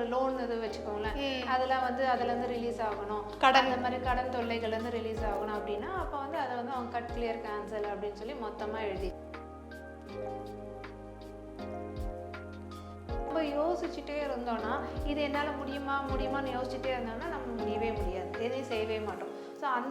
ஒரு லோன் இது வச்சுக்கோங்களேன். அதெல்லாம் வந்து அதுலேருந்து ரிலீஸ் ஆகணும். கடன். அந்த மாதிரி கடன் தொல்லைகள்லேருந்து ரிலீஸ் ஆகணும் அப்படின்னா அப்போ வந்து அதை வந்து அவங்க கட் கிளியர் கேன்சல் அப்படின்னு சொல்லி மொத்தமாக எழுதி. நம்ம யோசிச்சுட்டே இருந்தோம்னா இது என்னால் முடியுமா முடியுமான்னு யோசிச்சுட்டே இருந்தோம்னா நம்ம முடியவே முடியாது. எதையும் செய்யவே மாட்டோம். ஸோ அந்த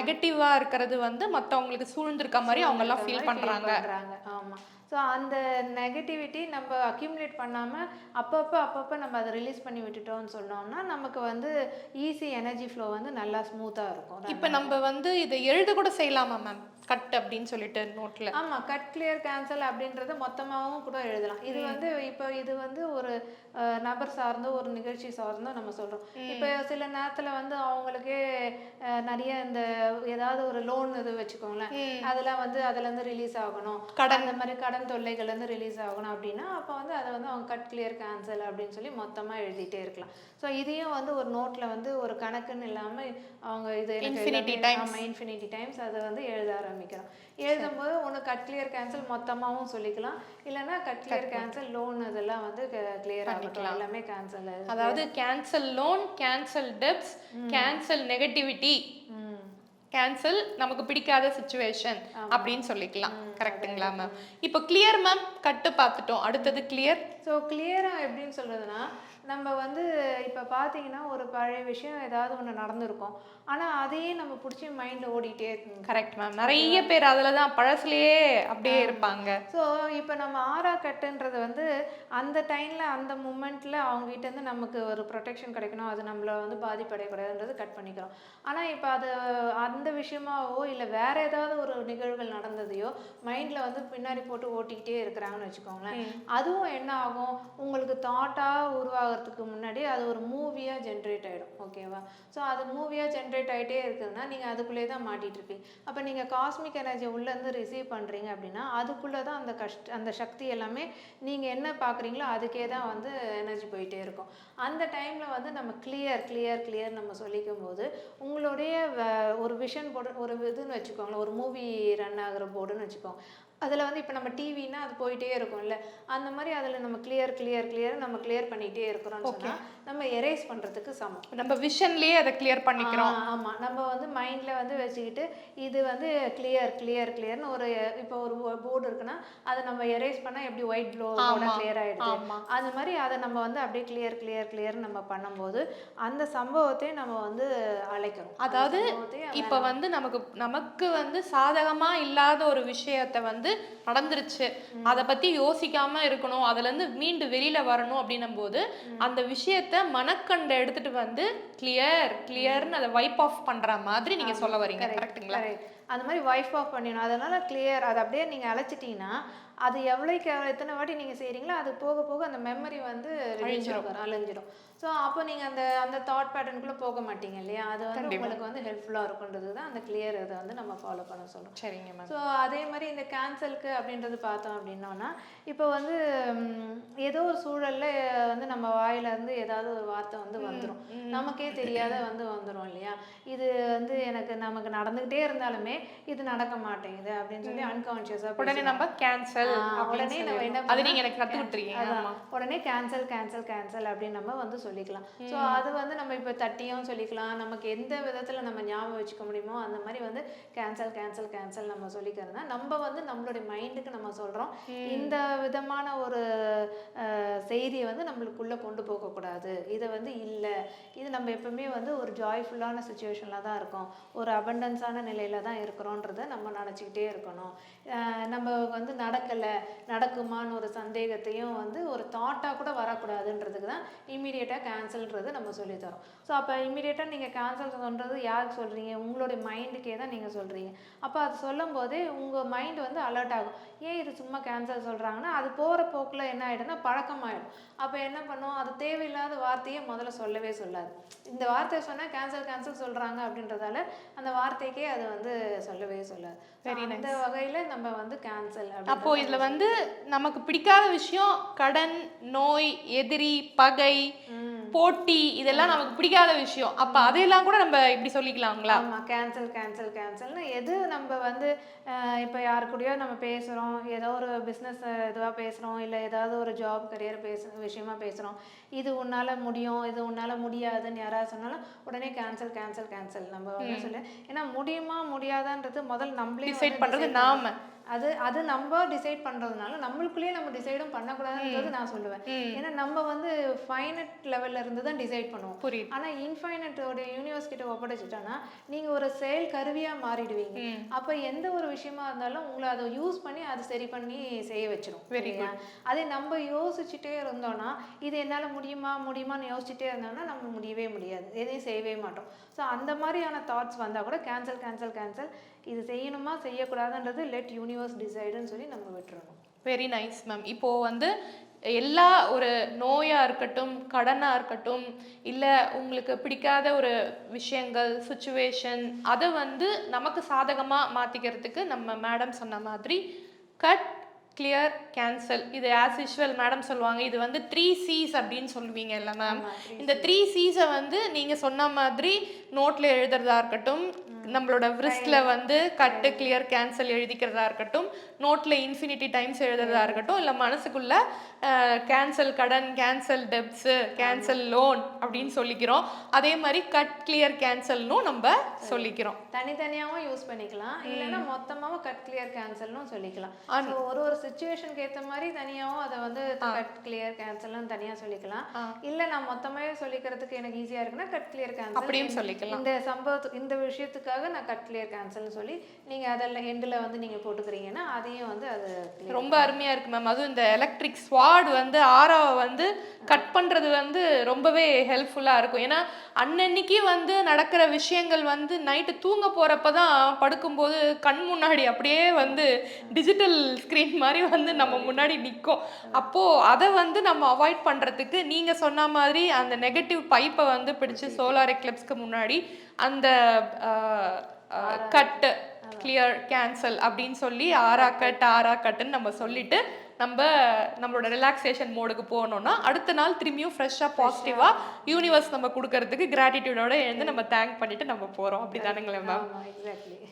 வந்து நெகட்டிவா இருக்கிறது வந்து மத்தவங்களுக்கு சூழ்ந்திருக்க மாதிரி அவங்க எல்லாம் ஃபீல் பண்றாங்க. ஆமா. ஸோ அந்த நெகட்டிவிட்டி நம்ம அக்யூமுலேட் பண்ணாமல் அப்பப்போ அப்பப்போ நம்ம அதை ரிலீஸ் பண்ணி விட்டுட்டோம்னு சொன்னோம்னா நமக்கு வந்து ஈஸி எனர்ஜி ஃப்ளோ வந்து நல்லா ஸ்மூத்தாக இருக்கும். இப்ப நம்ம வந்து இதை எழுத கூட செய்யலாமா மேம் கட் அப்படின்னு சொல்லிட்டு நோட்ல ஆமா கட் கிளியர் கேன்சல் அப்படின்றத மொத்தமாகவும் கூட எழுதலாம். இது வந்து இப்போ இது வந்து ஒரு நபர் சார்ந்தோ ஒரு நிகழ்ச்சி சார்ந்தோ நம்ம சொல்றோம். இப்போ சில நேரத்துல வந்து அவங்களுக்கே நிறைய இந்த ஏதாவது ஒரு லோன் இது வச்சுக்கோங்களேன். அதெல்லாம் வந்து அதுல இருந்து ரிலீஸ் ஆகணும். கடன். அந்த மாதிரி கடன் தொல்லைகள்ல இருந்து ரிலீஸ் ஆகணும் அப்படின்னா அப்போ வந்து அதை வந்து அவங்க கட் கிளியர் கேன்சல் அப்படின்னு சொல்லி மொத்தமா எழுதிட்டே இருக்கலாம். ஸோ இதையும் வந்து ஒரு நோட்ல வந்து ஒரு கணக்குன்னு இல்லாம அவங்க இது times. ஆமா இன்ஃபினிட்டி டைம்ஸ் அதை வந்து எழுத ஆரம்பிக்கிறோம் எழுதும்போது ஒன்று கட் கிளியர் கேன்சல் மொத்தமாகவும் சொல்லிக்கலாம். இல்லைன்னா கட் கிளியர் கேன்சல் லோன் இதெல்லாம் வந்து கிளியர் ஆகட்டும். எல்லாமே கேன்சல் அதாவது cancel loan cancel debts cancel negativity cancel நமக்கு பிடிக்காத சுச்சுவேஷன் அப்படின்னு சொல்லிக்கலாம். கரெக்ட்டுங்களா மேம் இப்போ கிளியர் மேம் கட்டு பார்த்துட்டோம். அடுத்தது கிளியர் ஸோ கிளியராக எப்படின்னு சொல்றதுன்னா நம்ம வந்து இப்போ பார்த்தீங்கன்னா ஒரு பழைய விஷயம் ஏதாவது ஒன்று நடந்திருக்கும். ஆனால் அதையே நம்ம பிடிச்சி மைண்டில் ஓடிட்டே கரெக்ட் மேம் நிறைய பேர் அதில் தான் பழசுலயே அப்படியே இருப்பாங்க. ஸோ இப்போ நம்ம ஆறா கட்டுன்றது வந்து அந்த டைமில் அந்த மூமெண்ட்டில் அவங்ககிட்டேருந்து நமக்கு ஒரு ப்ரொடெக்ஷன் கிடைக்கணும். அது நம்மள வந்து பாதிப்படையக்கூடாதுன்றது கட் பண்ணிக்கிறோம். ஆனால் இப்போ அது அந்த விஷயமாவோ இல்லை வேற ஏதாவது ஒரு நிகழ்வுகள் நடந்ததையோ மைண்டில் வந்து பின்னாடி போட்டு ஓட்டிக்கிட்டே இருக்கிறாங்கன்னு வச்சுக்கோங்களேன். அதுவும் என்ன ஆகும்? உங்களுக்கு தாட்டாக உருவாகிறதுக்கு முன்னாடி அது ஒரு மூவியாக ஜென்ரேட் ஆகிடும் ஓகேவா ஸோ அது மூவியாக ஜென்ரேட் ஆகிட்டே இருக்குதுன்னா நீங்கள் அதுக்குள்ளே தான் மாட்டிட்டு இருப்பீங்க. அப்போ நீங்கள் காஸ்மிக் எனர்ஜி உள்ளேருந்து ரிசீவ் பண்ணுறீங்க அப்படின்னா அதுக்குள்ளே தான் அந்த கஷ்ட அந்த சக்தி எல்லாமே நீங்கள் என்ன பார்க்குறீங்களோ அதுக்கே தான் வந்து எனர்ஜி போயிட்டே இருக்கும். அந்த டைமில் வந்து நம்ம கிளியர் கிளியர் கிளியர் நம்ம சொல்லிக்கும் போது உங்களுடைய ஒரு விஷன் போர்டு ஒரு இதுன்னு வச்சுக்கோங்களேன் ஒரு மூவி ரன் ஆகிற போர்டுன்னு வச்சுக்கோங்க. அதில் வந்து இப்போ நம்ம டிவினா அது போயிட்டே இருக்கும்ல. அந்த மாதிரி அதில் நம்ம கிளியர் கிளியர் கிளியர் நம்ம கிளியர் பண்ணிகிட்டே இருக்கிறோம்னு சொன்னால் நம்ம எரேஸ் பண்ணுறதுக்கு சமம். நம்ம விஷன்லயே அதை கிளியர் பண்ணிக்கிறோம். ஆ, ஆமா. நம்ம வந்து மைண்ட்ல வந்து வச்சுக்கிட்டு இது வந்து கிளியர் கிளியர் கிளியர்னு ஒரு இப்போ ஒரு போர்டு இருக்குன்னா அதை நம்ம எரேஸ் பண்ணா எப்படி ஒயிட் ஆமா, கிளியர் ஆயிடுது? ஆமா. அந்த மாதிரி அதை நம்ம வந்து அப்படியே கிளியர் கிளியர் கிளியர் நம்ம பண்ணும்போது அந்த சம்பவத்தை நம்ம வந்து அழைக்கிறோம். அதாவது இப்ப வந்து நமக்கு நமக்கு வந்து சாதகமா இல்லாத ஒரு விஷயத்த வந்து நடந்துருச்சு. அத பத்தி யோசிக்காம இருக்கணும். அதுல இருந்து மீண்டு வெளியில வரணும் அப்படின்னும் போது அந்த விஷயத்த மனக்கண்ட எடுத்துட்டு வந்து கிளியர் கிளியர்னு அதை வைப் ஆஃப் பண்ற மாதிரி நீங்க சொல்ல வரீங்க correct. அந்த மாதிரி வைஃப் ஆஃப் பண்ணிடணும். அதனால கிளியர் அதை அப்படியே நீங்க அழைச்சிட்டீங்கன்னா அது எவ்வளோக்கு எவ்வளோ எத்தனை வாட்டி நீங்க செய்றீங்களோ அது போக போக அந்த மெமரி வந்து அழிஞ்சிடும் அழிஞ்சிடும் ஸோ அப்போ நீங்க அந்த அந்த தாட் பேட்டர்னுக்குள்ள போக மாட்டீங்க இல்லையா? அது வந்து உங்களுக்கு வந்து ஹெல்ப்ஃபுல்லாக இருக்குன்றது தான் அந்த கிளியர் இதை வந்து நம்ம ஃபாலோ பண்ண சொல்றோம். சரிங்க மேம் ஸோ அதே மாதிரி இந்த கேன்சலுக்கு அப்படின்றது பார்த்தோம் அப்படின்னோன்னா இப்போ வந்து ஏதோ ஒரு சூழல்ல வந்து நம்ம வாயில இருந்து ஏதாவது ஒரு வார்த்தை வந்து வந்துடும் நமக்கே தெரியாத வந்து வந்துடும் இல்லையா? இது வந்து எனக்கு நமக்கு நடந்துகிட்டே இருந்தாலுமே இது நடக்க மாட்டேங்குது அப்படின்னு சொல்லி அன்கான்ஷியஸாக உடனே நம்ம கேன்சல் உடனே நம்ம என்ன அது நீங்க எனக்கு அதான். உடனே கேன்சல் கேன்சல் கேன்சல் அப்படின்னு நம்ம வந்து சொல்லிக்கலாம். ஸோ அது வந்து நம்ம இப்போ தட்டியும் சொல்லிக்கலாம். நமக்கு எந்த விதத்துல நம்ம ஞாபகம் வச்சுக்க முடியுமோ அந்த மாதிரி வந்து கேன்சல் கேன்சல் கேன்சல் நம்ம சொல்லிக்கிறதுனா நம்ம வந்து நம்மளுடைய மைண்டுக்கு நம்ம சொல்றோம். இந்த விதமான ஒரு செய்தியை வந்து நம்மளுக்குள்ளே கொண்டு போகக்கூடாது. இதை வந்து இல்லை. இது நம்ம எப்பவுமே வந்து ஒரு ஜாய்ஃபுல்லான சுச்சுவேஷனில் தான் இருக்கோம். ஒரு அபண்டன்ஸான நிலையில தான் இருக்கிறோன்றத நம்ம நினச்சிக்கிட்டே இருக்கணும். நம்ம வந்து நடக்கலை நடக்குமான்னு ஒரு சந்தேகத்தையும் வந்து ஒரு தாட்டாக கூட வரக்கூடாதுன்றதுக்கு தான் இமீடியட்டாக கேன்சல்ன்றது நம்ம சொல்லித்தரோம். ஸோ அப்போ இமீடியட்டாக நீங்கள் கேன்சல் சொல்கிறது யாருக்கு சொல்கிறீங்க உங்களுடைய மைண்டுக்கே தான் நீங்கள் சொல்கிறீங்க அப்போ அது சொல்லும் போதே உங்கள் மைண்ட் வந்து அலர்ட் ஆகும். ஏன் இது சும்மா கேன்சல் சொல்கிறாங்கன்னா அது போகிற போக்கில் என்ன ஆகிடும்னா பழக்கமாயிடும். அப்போ என்ன பண்ணும்? அது தேவையில்லாத வார்த்தையை முதல்ல சொல்லவே சொல்லாது. இந்த வார்த்தையை சொன்னால் கேன்சல் கேன்சல் சொல்கிறாங்க அப்படின்றதால அந்த வார்த்தைக்கே அது வந்து சொல்லவே சொல்லாது. அந்த வகையில் நம்ம வந்து கேன்சல் அப்போ இதுல வந்து நமக்கு பிடிக்காத விஷயம் கடன் நோய் எதிரி பகை போட்டி இதெல்லாம் நமக்கு பிடிக்காத விஷயம். அப்ப அதையெல்லாம் கூட நம்ம இப்படி சொல்லிக்கலாங்களா ஆமாம் கேன்சல் கேன்சல் கேன்சல்னு எது நம்ம வந்து இப்போ யாரு கூடயோ நம்ம பேசுகிறோம் ஏதோ ஒரு பிஸ்னஸ் இதுவாக பேசுகிறோம் இல்லை ஏதாவது ஒரு ஜாப் கரியர் பேச விஷயமா பேசுகிறோம் இது உன்னால் முடியும் இது உன்னால் முடியாதுன்னு யாராவது சொன்னாலும் உடனே கேன்சல் கேன்சல் கேன்சல் நம்ம வந்து சொல்லு ஏன்னா முடியுமா முடியாதான்றது முதல்ல நம்மளே டிசைட் பண்றது நாம. அது அது நம்ம டிசைட் பண்றதுனால நம்மளுக்குள்ளேயே நம்ம டிசைடும் பண்ணக்கூடாதுன்றது நான் சொல்லுவேன். ஏன்னா நம்ம வந்து ஃபைனட் லெவல்ல இருந்து தான் டிசைட் பண்ணுவோம். புரியுது. ஆனா இன்ஃபைனட்டோட யூனிவர்ஸ் கிட்ட ஒப்படைச்சிட்டோன்னா நீங்க ஒரு செயல் கருவியா மாறிடுவீங்க. அப்ப எந்த ஒரு விஷயமா இருந்தாலும் உங்களை அதை யூஸ் பண்ணி அதை சரி பண்ணி செய்ய Very சரியா? அதே நம்ம யோசிச்சுட்டே இருந்தோம்னா இது என்னால முடியுமா முடியுமான்னு யோசிச்சுட்டே இருந்தோம்னா நம்ம முடியவே முடியாது. எதையும் செய்யவே மாட்டோம். ஸோ அந்த மாதிரியான தாட்ஸ் வந்தா கூட கேன்சல் கேன்சல் கேன்சல் இது செய்யணுமா செய்யக்கூடாதுன்றது லெட் யூனிவர்ஸ் டிசைடுன்னு சொல்லி நம்ம விட்டுறணும். வெரி நைஸ் மேம் இப்போ வந்து எல்லா ஒரு நோயா இருக்கட்டும் கடனா இருக்கட்டும் இல்ல உங்களுக்கு பிடிக்காத ஒரு விஷயங்கள் சுச்சுவேஷன் அதை வந்து நமக்கு சாதகமா மாத்திக்கிறதுக்கு நம்ம மேடம் சொன்ன மாதிரி கட் கிளியர் கேன்சல் இது ஆஸ் யூஷுவல் மேடம் சொல்லுவாங்க. இது வந்து த்ரீ சீஸ் அப்படின்னு சொல்லுவீங்க இல்ல மேம் இந்த த்ரீ சீஸை வந்து நீங்க சொன்ன மாதிரி நோட்ல எழுதுறதா இருக்கட்டும் நம்மளோட wristல வந்து கட்டு கிளியர் கேன்சல் எழுதிக்கிறதா இருக்கட்டும் நோட்ல இன்ஃபினிட்டி டைம்ஸ் எழுதுறதா இருக்கட்டும் இல்ல மனசுக்குள்ள கேன்சல் கடன் கேன்சல் டெப்ஸ் கேன்சல் லோன் அப்படின்னு சொல்லிக்கிறோம். அதே மாதிரி கட் கிளியர் கேன்சல்னும் நம்ம சொல்லிக்கிறோம். தனித்தனியாவும் யூஸ் பண்ணிக்கலாம். இல்லைன்னா மொத்தமாவும் கட் கிளியர் கேன்சல்னும் சொல்லிக்கலாம். ஒரு ஒரு சுச்சுவேஷனுக்கு ஏத்த மாதிரி தனியாவும் அதை வந்து கட் கிளியர் கேன்சல்னு தனியா சொல்லிக்கலாம். இல்ல நான் மொத்தமாவே சொல்லிக்கிறதுக்கு எனக்கு ஈஸியா இருக்குன்னா கட் கிளியர் கேன்சல் அப்படியும் சொல்லிக்கலாம். இந்த சம்பவத்துக்கு இந்த விஷயத்துக்காக நான் கட் கிளியர் கேன்சல்னு சொல்லி நீங்க அதெல்லாம் எண்டில் வந்து நீங்க போட்டுக்கிறீங்கன்னா அதையும் வந்து அது ரொம்ப அருமையா இருக்கு மேம் அதுவும் இந்த எலக்ட்ரிக் ஸ்வாட் வந்து ஆராவை வந்து கட் பண்றது வந்து ரொம்பவே ஹெல்ப்ஃபுல்லா இருக்கும். ஏன்னா அன்னன்னைக்கு வந்து நடக்கிற விஷயங்கள் வந்து நைட்டு தூங்க போறப்ப தான் படுக்கும்போது கண் முன்னாடி அப்படியே வந்து டிஜிட்டல் ஸ்க்ரீன் மாதிரி வந்து நம்ம முன்னாடி நிற்கும் அப்போ அதை வந்து நம்ம அவாய்ட் பண்றதுக்கு நீங்க சொன்ன மாதிரி அந்த நெகட்டிவ் பைப்பை வந்து பிடிச்சு சோலார் எக்லிப்ஸ்க்கு முன்னாடி அந்த கட்டு கிளியர் கேன்சல் அப்படின்னு சொல்லி ஆரா கட் ஆரா கட்டுன்னு நம்ம சொல்லிட்டு நம்ம நம்மளோட ரிலாக்ஸேஷன் மோடுக்கு போனோம்னா அடுத்த நாள் திரும்பியும் ஃப்ரெஷ்ஷாக பாசிட்டிவாக யூனிவர்ஸ் நம்ம கொடுக்கறதுக்கு கிராட்டிடியூடோட எழுந்து நம்ம தேங்க் பண்ணிட்டு நம்ம போகிறோம் அப்படி தானுங்களே மேம்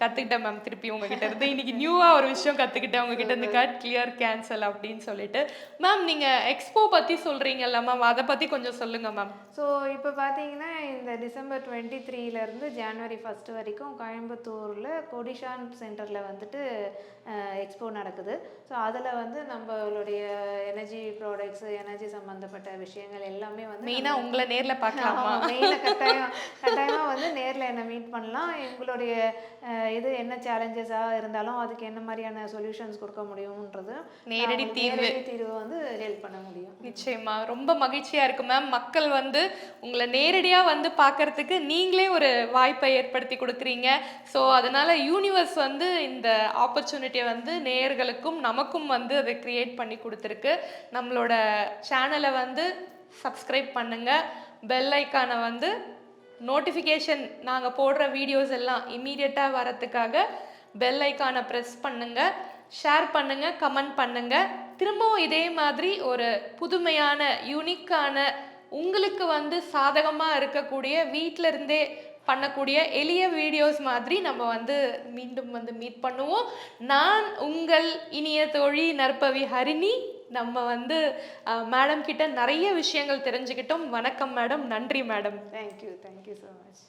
கற்றுக்கிட்டேன் மேம் திருப்பி உங்ககிட்ட இருந்து. இன்னைக்கு நியூவாக ஒரு விஷயம் கற்றுக்கிட்டேன் உங்ககிட்ட இருந்து கட் கிளியர் கேன்சல் அப்படின்னு சொல்லிட்டு. மேம் நீங்கள் எக்ஸ்போ பற்றி சொல்கிறீங்கல்ல மேம் அதை பற்றி கொஞ்சம் சொல்லுங்கள் மேம் ஸோ இப்போ பார்த்தீங்கன்னா இந்த டிசம்பர் டுவெண்ட்டி த்ரீலேருந்து ஜனவரி ஃபர்ஸ்ட் வரைக்கும் கோயம்புத்தூரில் கொடிஷான் சென்டரில் வந்துட்டு எக்ஸ்போ நடக்குது. ஸோ அதில் வந்து நம்மளுடைய எனர்ஜி ப்ராடக்ட்ஸ் எனர்ஜி சம்மந்தப்பட்ட விஷயங்கள் எல்லாமே வந்து மெயினாக உங்களை நேரில் பார்க்கலாமா? மெயினாக கட்டாயம் கட்டாயமாக வந்து நேரில் என்ன மீட் பண்ணலாம். எங்களுடைய இது என்ன சேலஞ்சஸாக இருந்தாலும் அதுக்கு என்ன மாதிரியான சொல்யூஷன்ஸ் கொடுக்க முடியும்ன்றது நேரடி தீர்வு. தீர்வு வந்து ஹெல்ப் பண்ண முடியும். நிச்சயமா. ரொம்ப மகிழ்ச்சியா இருக்கு மேம் மக்கள் வந்து உங்களை நேரடியா வந்து பார்க்கறதுக்கு நீங்களே ஒரு வாய்ப்பை ஏற்படுத்தி கொடுக்குறீங்க. ஸோ அதனால யூனிவர்ஸ் வந்து இந்த ஆப்பர்ச்சுனிட்டியை வந்து நேயர்களுக்கும் நமக்கும் வந்து அதை கிரியேட் பண்ணி கொடுத்துருக்கு. நம்மளோட சேனலை வந்து சப்ஸ்கிரைப் பண்ணுங்கள் பெல் ஐக்கானை வந்து நோட்டிஃபிகேஷன் நாங்கள் போடுற வீடியோஸ் எல்லாம் இம்மீடியட்டாக வரத்துக்காக பெல் ஐக்கானை ப்ரெஸ் பண்ணுங்கள் ஷேர் பண்ணுங்கள் கமெண்ட் பண்ணுங்க. திரும்பவும் இதே மாதிரி ஒரு புதுமையான யூனிக்கான உங்களுக்கு வந்து சாதகமாக இருக்கக்கூடிய வீட்டிலருந்தே இருந்தே பண்ணக்கூடிய எளிய வீடியோஸ் மாதிரி நம்ம வந்து மீண்டும் வந்து மீட் பண்ணுவோம். நான் உங்கள் இனிய தோழி நற்பவி ஹரிணி நம்ம வந்து மேடம் கிட்ட நிறைய விஷயங்கள் தெரிஞ்சுக்கிட்டோம். வணக்கம் மேடம் நன்றி madam thank you thank you so much